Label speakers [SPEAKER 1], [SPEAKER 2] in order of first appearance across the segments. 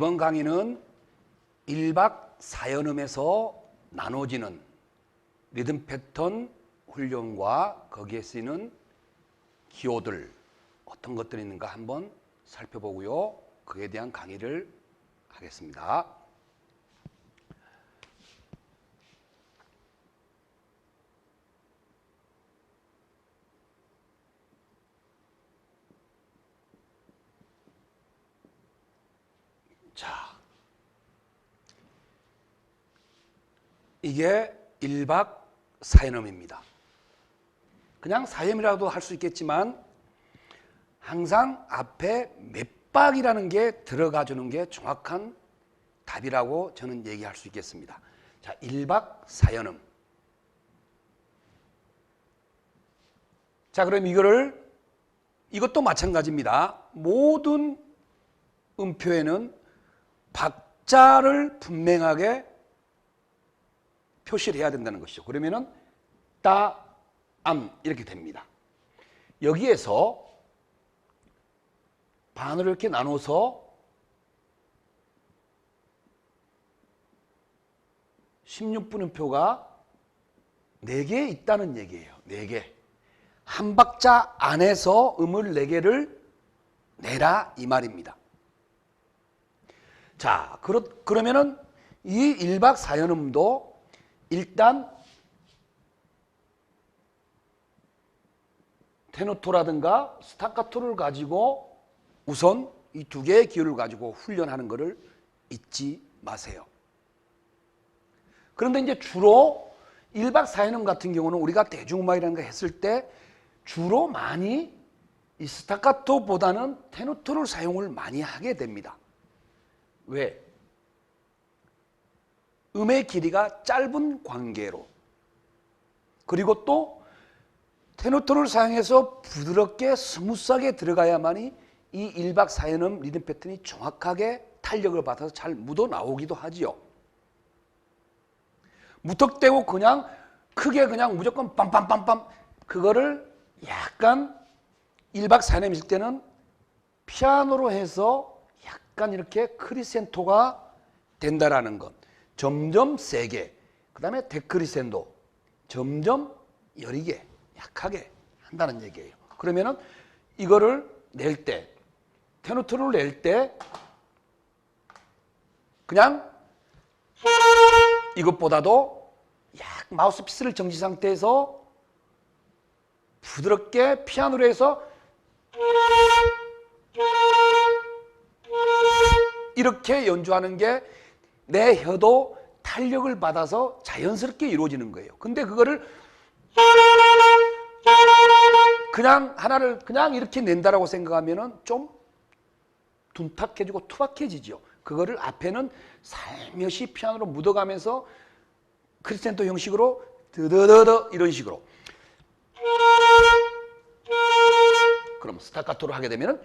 [SPEAKER 1] 네, 이번 강의는 1박 4연음에서 나눠지는 리듬 패턴 훈련과 거기에 쓰이는 기호들 어떤 것들이 있는가 한번 살펴보고요. 그에 대한 강의를 하겠습니다. 자, 이게 1박 4연음입니다. 그냥 4연이라도 할 수 있겠지만 항상 앞에 몇 박이라는 게 들어가 주는 게 정확한 답이라고 저는 얘기할 수 있겠습니다. 자, 1박 4연음. 자, 그럼 이거를 이것도 마찬가지입니다. 모든 음표에는 박자를 분명하게 표시를 해야 된다는 것이죠. 그러면은 따, 암 이렇게 됩니다. 여기에서 반으로 이렇게 나눠서 16분음표가 4개 있다는 얘기예요. 4개. 한 박자 안에서 음을 4개를 내라 이 말입니다. 자, 그렇, 그러면은 이 1박 4연음도 일단 테노토라든가 스타카토를 가지고 우선 이 두 개의 기호를 가지고 훈련하는 것을 잊지 마세요. 그런데 이제 주로 1박 4연음 같은 경우는 우리가 대중음악이라는 거 했을 때 주로 많이 이 스타카토보다는 테노토를 사용을 많이 하게 됩니다. 왜? 음의 길이가 짧은 관계로 그리고 또 테노토를 사용해서 부드럽게 스무스하게 들어가야만이 이 1박 4연음 리듬 패턴이 정확하게 탄력을 받아서 잘 묻어 나오기도 하지요. 무턱대고 그냥 크게 그냥 무조건 빰빰빰빰 그거를 약간 1박 4연음 있을 때는 피아노로 해서 약간 이렇게 크리센토가 된다라는 것. 점점 세게. 그 다음에 데크리센도. 점점 여리게, 약하게 한다는 얘기예요. 그러면은 이거를 낼 때, 테노트를 낼 때, 그냥 이것보다도 약 마우스 피스를 정지 상태에서 부드럽게 피아노로 해서 이렇게 연주하는 게 내 혀도 탄력을 받아서 자연스럽게 이루어지는 거예요. 근데 그거를 그냥 하나를 그냥 이렇게 낸다라고 생각하면은 좀 둔탁해지고 투박해지죠. 그거를 앞에는 살며시 피아노로 묻어가면서 크리스텐토 형식으로 드드드드 이런 식으로 그럼 스타카토로 하게 되면은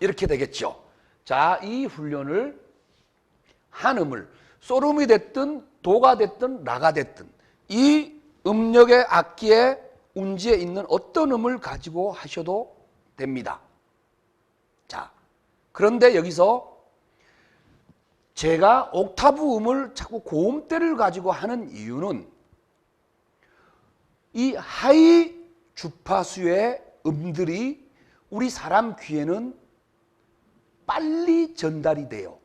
[SPEAKER 1] 이렇게 되겠죠. 자, 이 훈련을 한 음을 소름이 됐든 도가 됐든 라가 됐든 이 음력의 악기의 운지에 있는 어떤 음을 가지고 하셔도 됩니다. 자, 그런데 여기서 제가 옥타브 음을 자꾸 고음대를 가지고 하는 이유는 이 하이 주파수의 음들이 우리 사람 귀에는 빨리 전달이 돼요.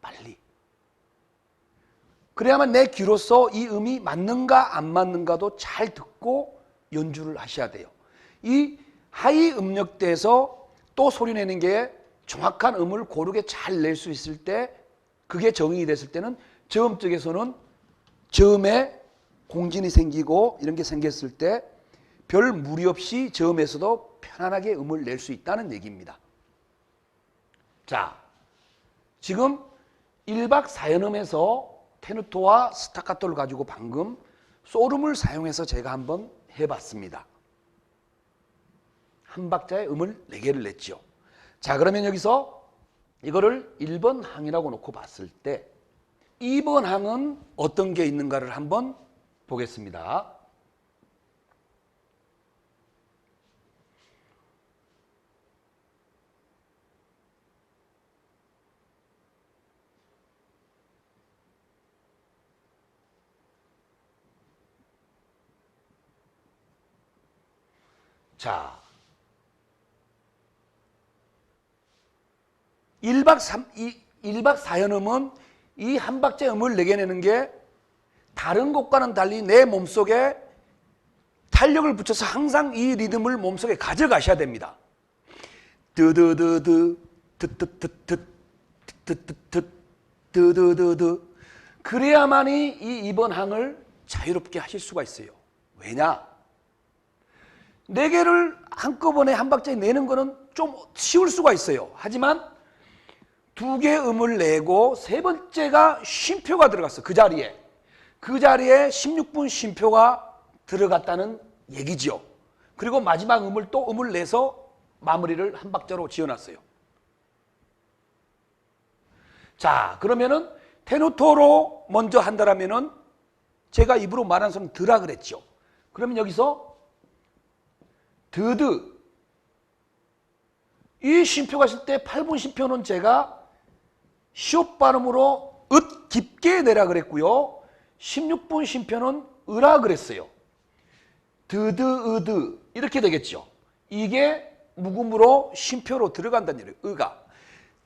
[SPEAKER 1] 빨리. 그래야만 내 귀로서 이 음이 맞는가 안 맞는가도 잘 듣고 연주를 하셔야 돼요. 이 하이 음역대에서 또 소리 내는 게 정확한 음을 고르게 잘 낼 수 있을 때 그게 정의이 됐을 때는 저음 쪽에서는 저음에 공진이 생기고 이런 게 생겼을 때 별 무리 없이 저음에서도 편안하게 음을 낼 수 있다는 얘기입니다. 자, 지금 1박 4연음에서 테누토와 스타카토를 가지고 방금 소름을 사용해서 제가 한번 해봤습니다. 한 박자의 음을 4개를 냈죠. 자, 그러면 여기서 이거를 1번 항이라고 놓고 봤을 때 2번 항은 어떤 게 있는가를 한번 보겠습니다. 자. 1박 3, 이 1박 4연음은 이 한 박자 음을 내게내는 게 다른 곡과는 달리 내 몸속에 탄력을 붙여서 항상 이 리듬을 몸속에 가져가셔야 됩니다. 드드드드 드드드드 드드드 드드드드 그래야만이 이 이번 항을 자유롭게 하실 수가 있어요. 왜냐? 네 개를 한꺼번에 한 박자에 내는 거는 좀 쉬울 수가 있어요. 하지만 두 개 음을 내고 세 번째가 쉼표가 들어갔어. 그 자리에. 그 자리에 16분 쉼표가 들어갔다는 얘기지요. 그리고 마지막 음을 또 음을 내서 마무리를 한 박자로 지어놨어요. 자, 그러면은 테누토로 먼저 한다라면은 제가 입으로 말한 소리는 드라 그랬죠. 그러면 여기서 드드 이 쉼표가 있을 때 8분 쉼표는 제가 시옷 발음으로 읒 깊게 내라 그랬고요. 16분 쉼표는 으라 그랬어요. 드드 으드 이렇게 되겠죠. 이게 묵음으로 쉼표로 들어간다는 얘기예요. 으가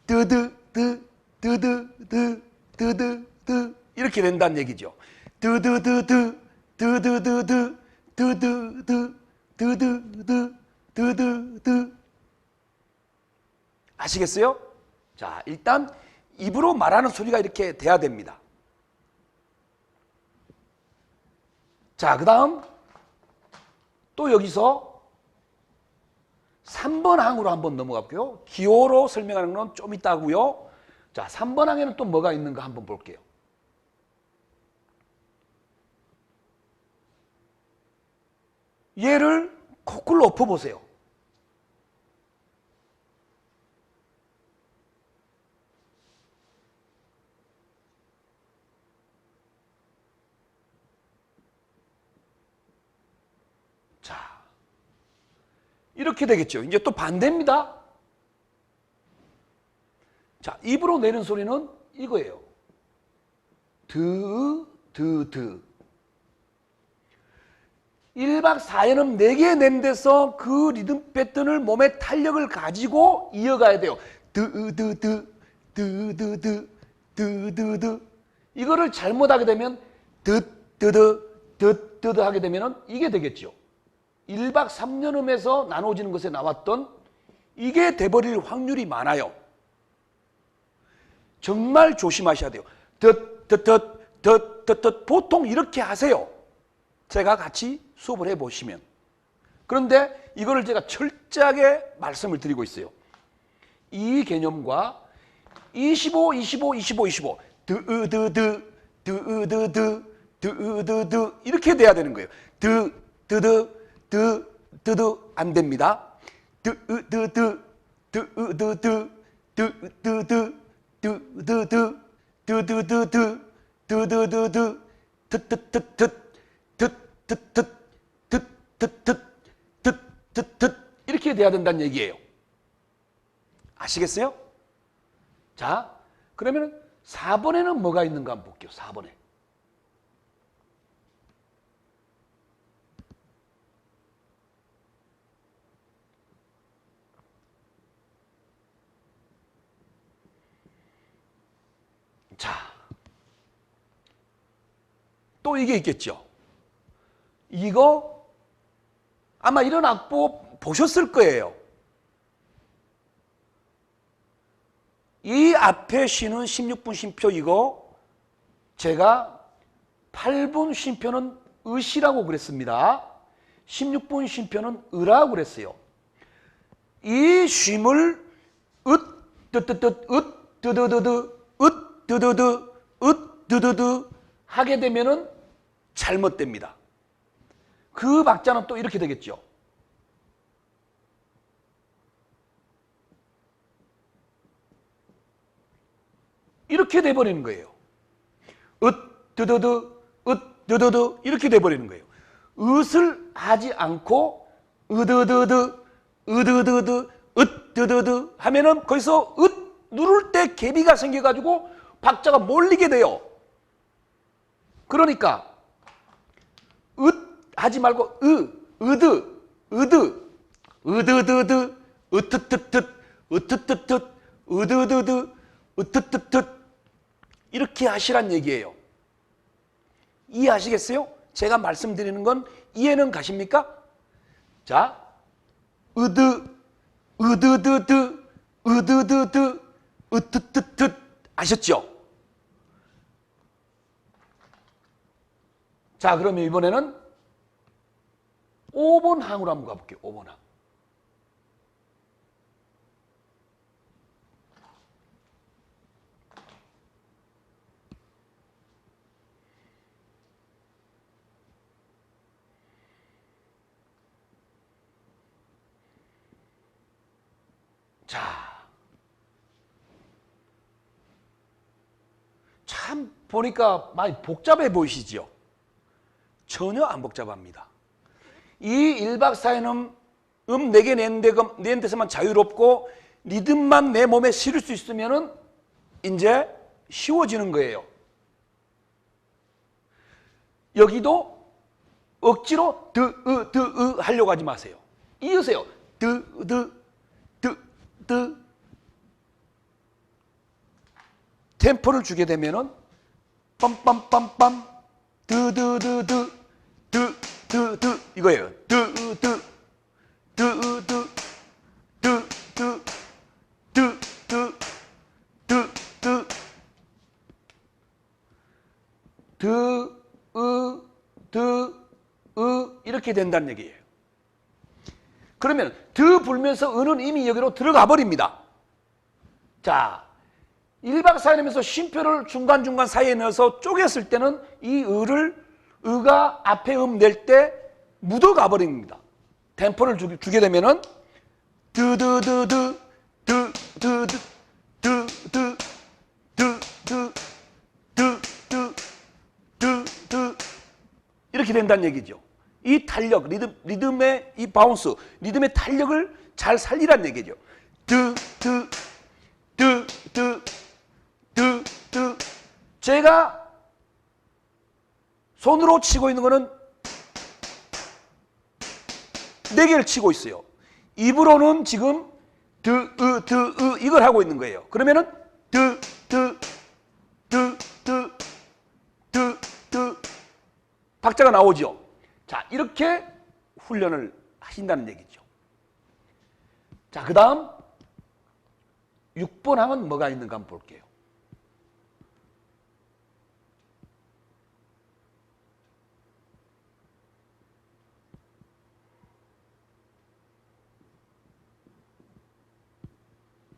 [SPEAKER 1] 드드 드 드드 드 드드 드 이렇게 된다는 얘기죠. 드드 드드 드드 드드 드드 드 드드 드 드드 드 아시겠어요? 자, 일단 입으로 말하는 소리가 이렇게 돼야 됩니다. 자, 그 다음 또 여기서 3번 항으로 한번 넘어갈게요. 기호로 설명하는 건좀 하고요. 자, 3번 항에는 또 뭐가 있는가 한번 볼게요. 얘를 코끝로 엎어보세요. 자, 이렇게 되겠죠. 이제 또 반대입니다. 자, 입으로 내는 소리는 이거예요. 드, 드, 드. 1박 4일은 4개의 낸 데서 그 리듬 패턴을 몸에 탄력을 가지고 이어가야 돼요. 드드드 드드드 드드드 이거를 잘못하게 되면 드드드 드드드 하게 되면 이게 되겠죠. 1박 3년 음에서 나눠지는 것에 나왔던 이게 돼버릴 확률이 많아요. 정말 조심하셔야 돼요. 드드드, 드드드, 보통 이렇게 하세요. 제가 같이 수업을 해보시면. 그런데 이거를 제가 철저하게 말씀을 드리고 있어요. 이 개념과 25, 25, 25, 25. 드으, 드, 드, 드으, 드, 드, 드으, 드, 드. 이렇게 돼야 되는 거예요. 드, 드, 드, 드, 드, 드. 안 됩니다. 드으, 드, 드, 드으, 드, 드, 드으, 드, 드. 드드드 드드드 드 드드 드드 드 드 드드드드 이렇게 돼야 된다는 얘기예요. 아시겠어요? 자, 그러면 4번에는 뭐가 있는가 한번 볼게요. 4번에. 자, 또 이게 있겠죠. 이거 아마 이런 악보 보셨을 거예요. 이 앞에 쉬는 16분 쉼표 이거 제가 8분 쉼표는 으시라고 그랬습니다. 16분 쉼표는 으라고 그랬어요. 이 쉼을 으, 뜨뜨뜨, 으, 뜨드드드, 으, 드드드, 으, 드드드 하게 되면은 잘못됩니다. 그 박자는 또 이렇게 되겠죠. 이렇게 돼버리는 거예요. 으, 드드드, 으, 드드드 이렇게 돼버리는 거예요. 으을 하지 않고 으드드드, 으드드드, 으드드드 하면은 거기서 으 누를 때 개비가 생겨가지고 박자가 몰리게 돼요. 그러니까 으 하지 말고 으, 으드, 으드 으드드드, 으트트트, 으트트트, 으드드드, 으트트트 이렇게 하시란 얘기예요. 이해하시겠어요? 제가 말씀드리는 건 이해는 가십니까? 자, 으드, 으드드드, 으드드드, 으트트트 아셨죠? 자, 그러면 이번에는 5번 항으로 한번 가볼게요. 5번 항. 자. 참 보니까 많이 복잡해 보이시죠? 전혀 안 복잡합니다. 이 1박 4일은 음 4개 낸, 데서만 자유롭고 리듬만 내 몸에 실을 수 있으면은 이제 쉬워지는 거예요. 여기도 억지로 드, 으, 드, 으 하려고 하지 마세요. 이으세요. 드, 드, 드, 드. 템포를 주게 되면은 빰빰빰빰 드드드드 드드드 이거예요. 드드 드드 드드 드드 드드 드으 드으 이렇게 된다는 얘기예요. 그러면 드 불면서 은은 이미 여기로 들어가 버립니다. 자, 1박 4일이면서 쉼표를 중간중간 사이에 넣어서 쪼갰을 때는 이 을을 의가 앞에 음 낼 때 묻어가 버립니다. 템포를 주, 주게 되면은 드드드드 드드드 드드 드드 드드 드드 이렇게 된다는 얘기죠. 이 탄력, 리듬, 리듬의 이 바운스, 리듬의 탄력을 잘 살리란 얘기죠. 드, 드, 드, 드, 드, 드. 제가 손으로 치고 있는 거는 네 개를 치고 있어요. 입으로는 지금 드, 으, 드, 으 이걸 하고 있는 거예요. 그러면은 드, 드, 드, 드, 드, 드 박자가 나오죠. 자, 이렇게 훈련을 하신다는 얘기죠. 자, 그 다음 6번 항은 뭐가 있는가 한번 볼게요.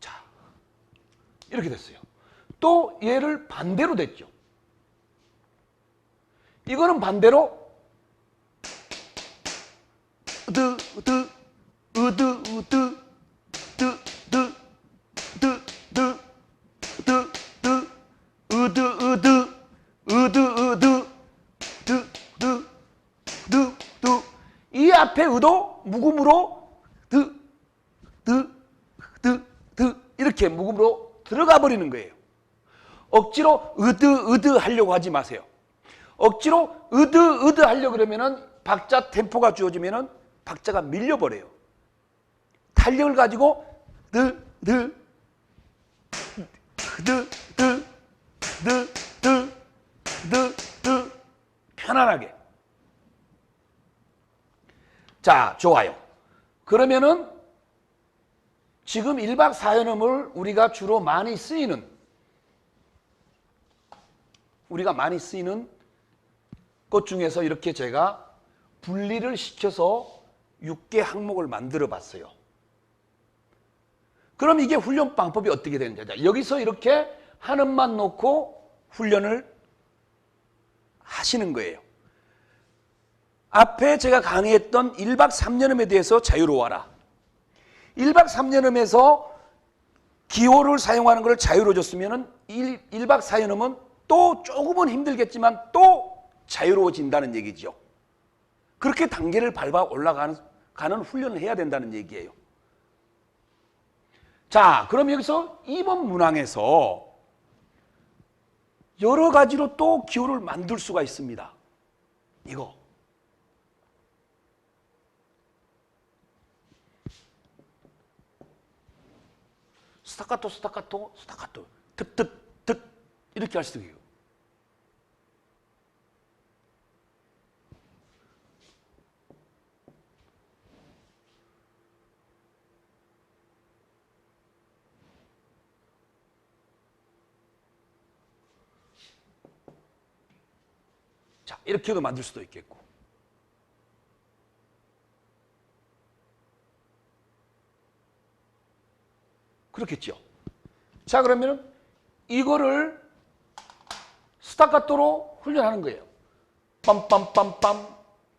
[SPEAKER 1] 자, 이렇게 됐어요. 또 얘를 반대로 됐죠. 이거는 반대로 으드 으드 으드 으드 드, 드, 드, 드, 드, 드, 으드, 으드, 으드, 으드, 드, 드, 드, 드. 이 앞에 의도 묵음으로 드, 드, 드, 드 이렇게 묵음으로 들어가 버리는 거예요. 억지로 으드, 으드 하려고 하지 마세요. 억지로 으드, 으드 하려고 그러면은 박자 템포가 주어지면은 박자가 밀려 버려요. 탄력을 가지고 드, 드 편안하게. 자, 좋아요. 그러면은 지금 1박 4연음을 우리가 주로 많이 쓰이는 우리가 많이 쓰이는 것 중에서 이렇게 제가 분리를 시켜서 6개 항목을 만들어 봤어요. 그럼 이게 훈련 방법이 어떻게 되는지. 자, 여기서 이렇게 한음만 놓고 훈련을 하시는 거예요. 앞에 제가 강의했던 1박 3년음에 대해서 자유로워라. 1박 3년음에서 기호를 사용하는 것을 자유로 줬으면 1, 1박 4년음은 또 조금은 힘들겠지만 또 자유로워진다는 얘기죠. 그렇게 단계를 밟아 올라가는 가는 훈련을 해야 된다는 얘기예요. 자, 그럼 여기서 2번 문항에서 여러 가지로 또 기호를 만들 수가 있습니다. 이거. 스타카토 스타카토 스타카토 득 득 득 이렇게 할 수도 있고요. 자, 이렇게도 만들 수도 있겠고. 그렇겠죠. 자, 그러면은 이거를 스타카토로 훈련하는 거예요. 빰빰빰빰,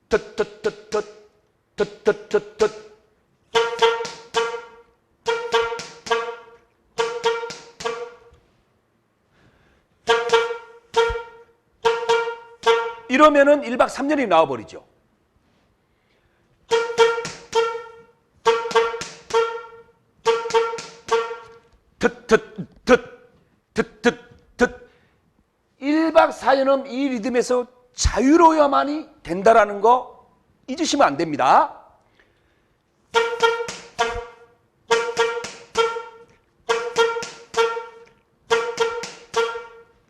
[SPEAKER 1] 뜻뜻뜻뜻, 뜻뜻뜻뜻. 이러면은 1박 3년이 나와버리죠. 1박 4년은 이 리듬에서 자유로워야만이 된다라는 거 잊으시면 안 됩니다.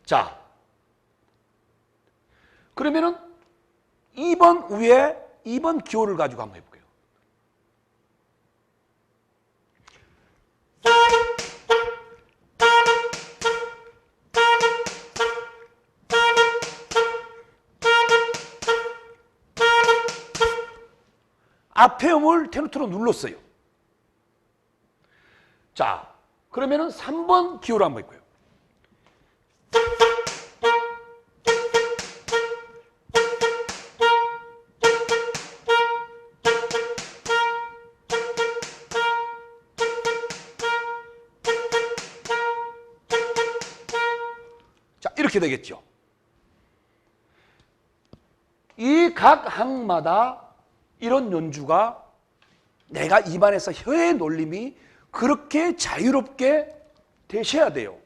[SPEAKER 1] 자, 그러면은 2번 위에 2번 기호를 가지고 한번 해볼게요. 앞에 음을 테노트로 눌렀어요. 자, 그러면은 3번 기호를 한번 해볼게요. 자, 이렇게 되겠죠. 이 각 항마다 이런 연주가 내가 입안에서 혀의 놀림이 그렇게 자유롭게 되셔야 돼요.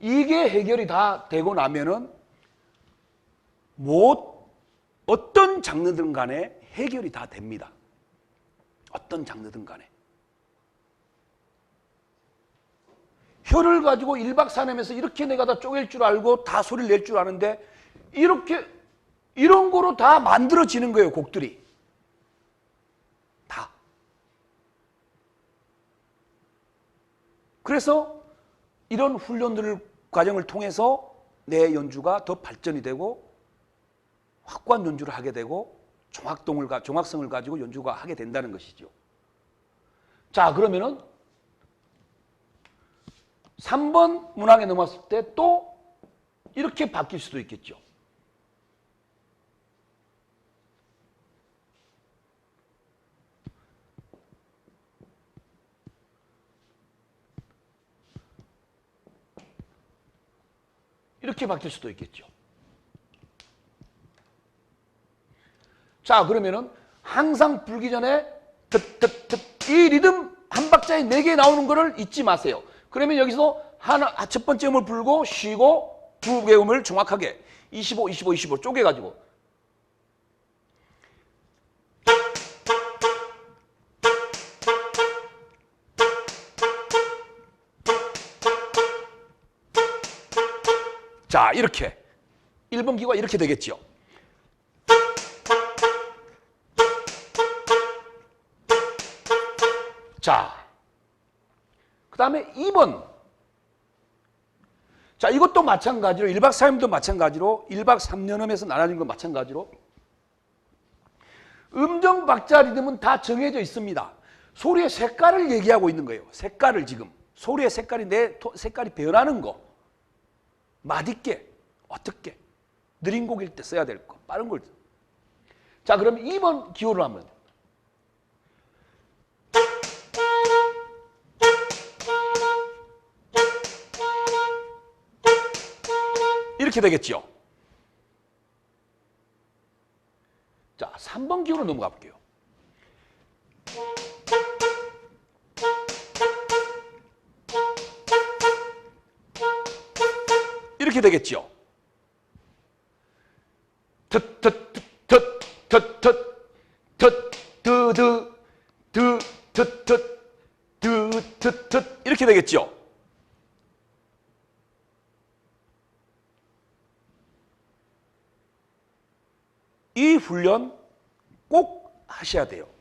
[SPEAKER 1] 이게 해결이 다 되고 나면은 뭐 어떤 장르든 간에 해결이 다 됩니다. 어떤 장르든 간에. 혀를 가지고 1박 4년에서 이렇게 내가 다 쪼갤 줄 알고 다 소리를 낼 줄 아는데 이렇게 이런 거로 다 만들어지는 거예요, 곡들이. 그래서 이런 훈련들 과정을 통해서 내 연주가 더 발전이 되고 확고한 연주를 하게 되고 종합동을 가 종합성을 가지고 연주가 하게 된다는 것이죠. 자, 그러면은 3번 문항에 넘었을 때 또 이렇게 바뀔 수도 있겠죠. 이렇게 바뀔 수도 있겠죠. 자, 그러면은 항상 불기 전에 득득득 이 리듬 한 박자에 네 개 나오는 거를 잊지 마세요. 그러면 여기서 하나 아, 첫 번째 음을 불고 쉬고 두 개 음을 정확하게 25 25 25 쪼개 가지고 이렇게 1번 기가 이렇게 되겠죠. 자, 그 다음에 2번. 자, 이것도 마찬가지로 1박 4일도 마찬가지로 1박 3년음에서 나눠진 건 마찬가지로 음정 박자 리듬은 다 정해져 있습니다. 소리의 색깔을 얘기하고 있는 거예요. 색깔을 지금. 소리의 색깔이 내 토- 색깔이 변하는 거. 맛있게, 어떻게. 느린 곡일 때 써야 될 거. 빠른 걸. 자, 그럼 2번 기호를 하면 이렇게 되겠죠. 자, 3번 기호로 넘어가 볼게요. 이렇게 되겠죠.
[SPEAKER 2] 트트트트트트트트트트트트트 이렇게 되겠죠. 이 훈련 꼭 하셔야 돼요.